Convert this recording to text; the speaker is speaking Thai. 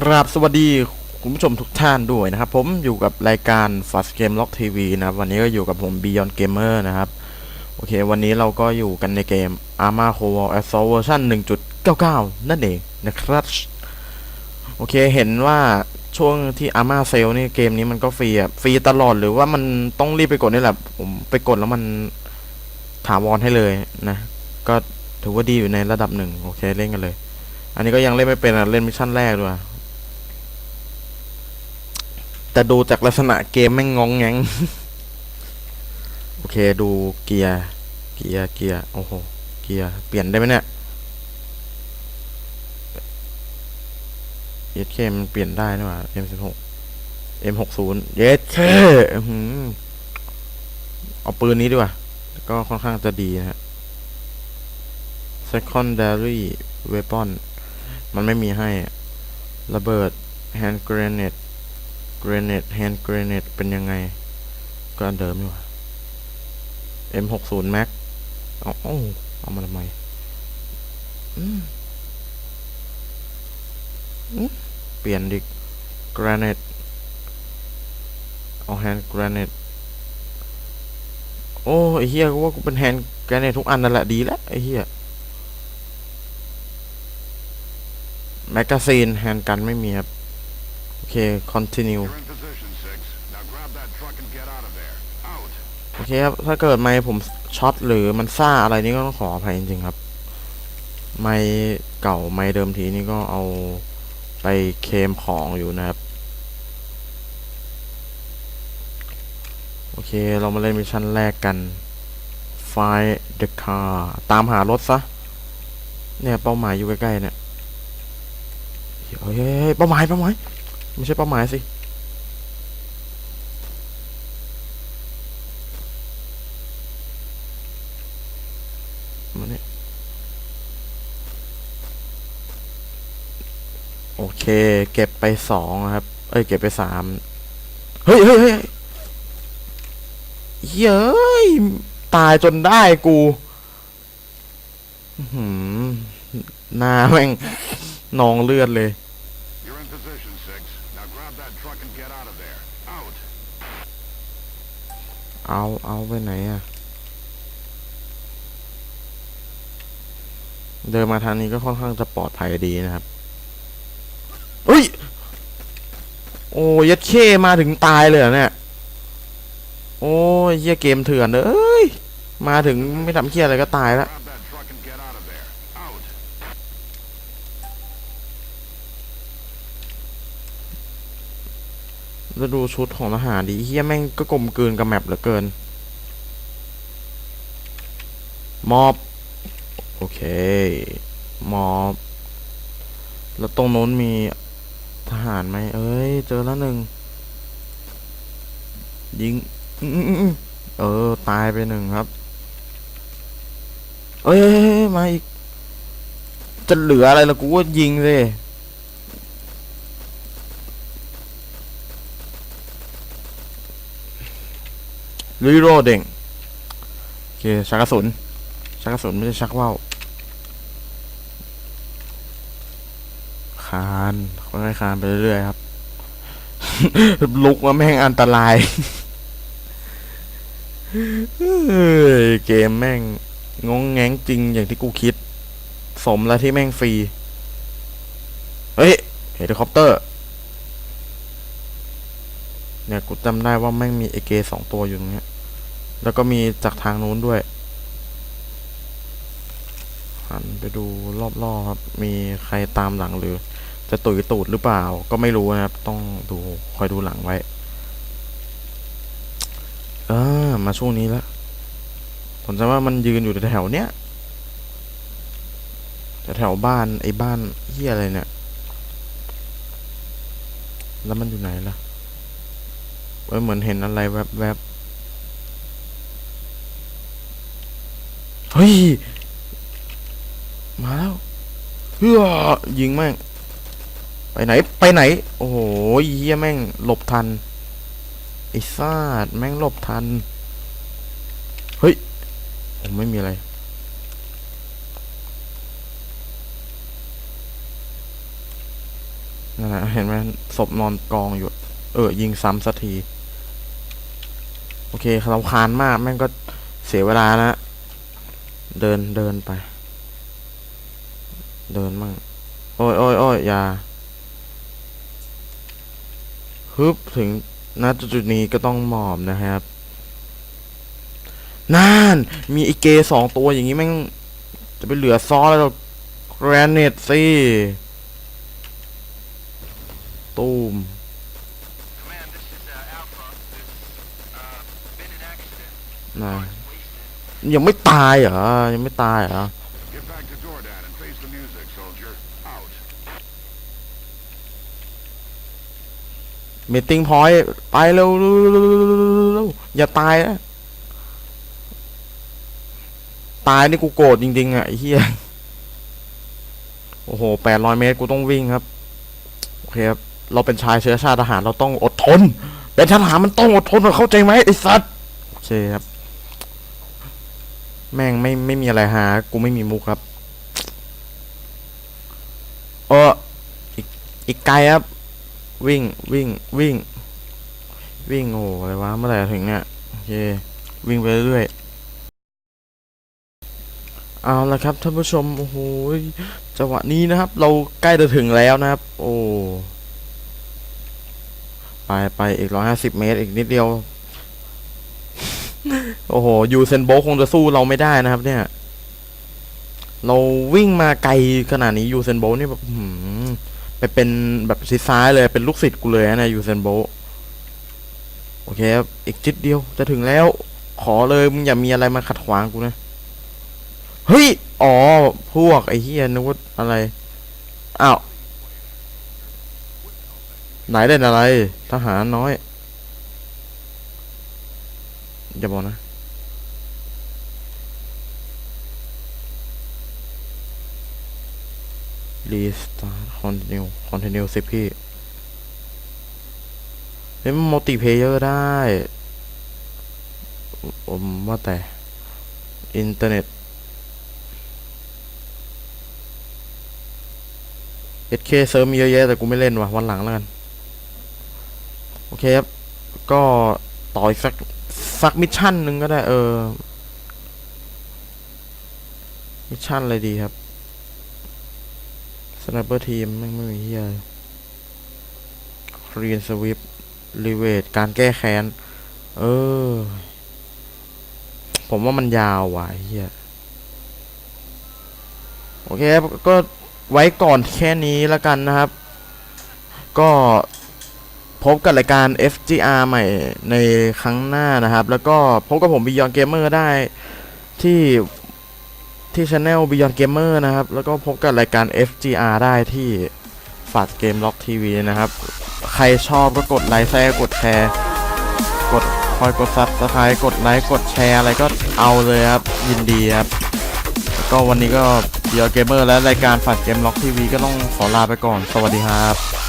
ครับสวัสดีคุณผู้ชมทุกท่านด้วยนะครับ ผมอยู่กับรายการ Fast Game Lock TV นะครับ วันนี้ก็อยู่กับผม Beyond Gamer นะครับ โอเค วันนี้เราก็อยู่กันในเกม Arma c o v a l Assault Version 1.99 นั่นเองนะครับ โอเคเห็นว่าช่วงที่ Arma Sale นี่เกมนี้มันก็ฟรีอะฟรีตลอดหรือว่ามันต้องรีบไปกดนี่แหละผมไปกดแล้วมันถาวรให้เลยนะ ก็ถือว่าดีอยู่ในระดับหนึ่งโอเคเล่นกันเลย อันนี้ก็ยังเล่นไม่เป็นอะเล่นมิชชั่นแรกด้วย แต่ดูจากลักษณะเกมแม่งงองแงงโอเคดูเกียร์เกียร์เกียร์โอ้โหเกียร์เปลี่ยนได้ไหมเนี่ยเยสเคมันเปลี่ยนได้นี่หว่า M16 M60 เยสเคอื้อหือเอาปืนนี้ดีกว่า ก็ค่อนข้างจะดีนะฮะ secondary weapon มันไม่มีให้ ระเบิด hand grenade grenade hand grenade เป็นยังไง ก็อันเดิมอยู่ M60 Max เอาเอาเอามาทำไมอืมอืมเปลี่ยนดิ grenade เอา hand grenade โอ้ไอเฮียกูว่ากูเป็น hand grenade ทุกอันนั่นแหละดีแล้วไอเฮียแมกกาซีนแฮนด์กันไม่มีครับ อเค continue You're in position, Six. Now grab that truck and get out of there. Out. โอเคครับ ถ้าเกิดไม่ผมช็อตหรือมันซ่าอะไรนี่ก็ต้องขออภัยจริงๆครับ ไม่เก่าไม่เดิมทีนี่ก็เอาไปเคลมของอยู่นะครับ โอเค เรามาเล่นมิชชั่นแรกกัน Find the car ตามหารถซะ เนี่ย เป้าหมายอยู่ใกล้ๆเนี่ย เฮ้ยเฮ้ยเฮ้ยเป้าหมายเป้าหมาย ไม่ใช่เป้าหมายสิ มาเนี่ย โอเค เก็บไปสองครับ เอ้ย เก็บไปสาม เฮ้ยเฮ้ยเฮ้ยเย้ย ตายจนได้กูหือหน้าแม่งนองเลือดเลย เอาเอาไปไหนอะเดินมาทางนี้ก็ค่อนข้างจะปลอดภัยดีนะครับเฮ้ย โอ้ยัดเข้มาถึงตายเลยเนี่ย โอ้ยเฮียเกมเถื่อนเอ้ยมาถึงไม่ทำเคียอะไรก็ตายแล้ว แล้วดูชุดของทหารดีเฮียแม่งก็กลมกลืนกับแมปเหลือเกิน มอบ โอเค มอบ แล้วตรงโน้นมีทหารไหมเอ้ย เจอแล้วหนึ่ง ยิง เออ ตายไปหนึ่งครับ เอ้ยเอ้ยเอ้ยมาอีก จะเหลืออะไรล่ะกูก็ยิงเลย รีโรเด้งโอเคชักกระสุนชักกระสุนไม่ใช่ชักว่าวคานค่อยๆคานไปเรื่อยๆครับ ลุกมาแม่งอันตรายเฮ้ยเกมแม่งงงแงงจริงอย่างที่กูคิด สมแล้วที่แม่งฟรี เฮ้ยเฮลิคอปเตอร์ เนี่ยกูจำได้ว่าแม่งมีเอเกสองตัวอยู่ตรงเนี้ย แล้วก็มีจากทางนู้นด้วย หันไปดูรอบๆครับ มีใครตามหลังหรือ จะตุยตูดหรือเปล่า ก็ไม่รู้นะครับ ต้องดูคอยดูหลังไว้ เออ มาช่วงนี้แล้วผมจะว่ามันยืนอยู่แถวเนี้ยแถวบ้านไอ้บ้านเฮียอะไรเนี่ย แล้วมันอยู่ไหนล่ะ เอ้ยเหมือนเห็นอะไรแวบๆเฮ้ย มาแล้วเฮ้อยิงแม่ง ไปไหน ไปไหน โอ้โหเฮียแม่ง หลบทันไอ้ซาดแม่งหลบทัน เฮ้ย ผมไม่มีอะไรนั่นนะเห็นไหมศพนอนกองอยู่ เออ ยิงซ้ำสักที โอเคเราคานมาก แม่งก็เสียเวลานะ เดินเดินไป เดินมั่ง โอ้ยโอ้ยโอ้ยอย่าฮึบถึงณจุดนี้ก็ต้องหมอบนะครับน่านมีไอเกสองตัวอย่างนี้แม่ง จะไปเหลือซ้อแล้วแกรนเนตสิตูม นะ Wasted. ยังไม่ตายเหรอ ยังไม่ตายเหรอ Get back to Jordan and face the music, soldier. Out. ม e ติ้งพอยต์ไปเร็วเร็วเร็วเร็วเร็วเร็วเร็วอย่าตายนะตายนี่กูโกรธจริงๆอะไอ้เหี้ย โอ้โหแปดร้อยเมตรกูต้องวิ่งครับ โอเคครับ เราเป็นชายเชื้อชาติทหารเราต้องอดทน เป็นทหารมันต้องอดทนเข้าใจไหมไอ้สัตว์ โอเคครับ แม่งไม่ไม่มีอะไรหา กูไม่มีมุกครับเอออีกอีกไกลครับ วิ่งวิ่งวิ่ง วิ่งโอ้อะไรวะเมื่อไหร่ถึงเนี่ยโอเควิ่งไปเรื่อยๆเอาละครับท่านผู้ชมโอ้โหจังหวะนี้นะครับ เราใกล้จะถึงแล้วนะครับ โอ้ไปไปอีกร้อยห้าสิบเมตร อีกนิดเดียว โอ้โหยูเซนโบลคงจะสู้เราไม่ได้นะครับ เนี่ย เราวิ่งมาไกลขนาดนี้ยูเซนโบลนี่แบบไปเป็นแบบชิซ้ายเลยเป็นลูกศิษย์กูเลยนะยูเซนโบลโอเคครับอีกจิดเดียวจะถึงแล้ว ขอเลยมึงอย่ามีอะไรมาขัดขวางกูนะเฮ้ยอ๋อพวกไอ้เฮียนึกว่าอะไรอ้าวไหนเล่นอะไร ทหารน้อย อย่าบอกนะรีสตาร์ทคอนติเนียคอนติเนียสิพี่เฮ้ยมันมัลติเพเยอร์ได้ผมว่าแต่ อินเทอร์เน็ต SK เซิร์ฟมีเยอะแยะแต่กูไม่เล่นว่ะ วันหลังแล้วกัน โอเคครับ ก็ต่ออีกสัก สักมิชชั่นหนึ่งก็ได้ เออ มิชชั่นอะไรดีครับสไนเปอร์ทีมไม่ไม่มีเฮียครีนสวิปรีเวทการแก้แค้น เออ ผมว่ามันยาวว่ะเฮียโอเคก็ไว้ก่อนแค่นี้แล้วกันนะครับ ก็ พบกับรายการ FGR ใหม่ในครั้งหน้านะครับ แล้วก็พบกับผม Beyond Gamer ได้ที่ที่ช anel Beyond Gamer นะครับ แล้วก็พบกับรายการ FGR ได้ที่ฝากเกมล็อกทีวีนะครับ ใครชอบก็กดไลค์แชร์กดแชร์กดคอยกดซับสไครต์กดไลค์กดแชร์อะไรก็เอาเลยครับ ยินดีครับ แล้วก็วันนี้ก็ Beyond Gamer และรายการฝากเกมล็อกทีวีก็ต้องขอลาไปก่อน สวัสดีครับ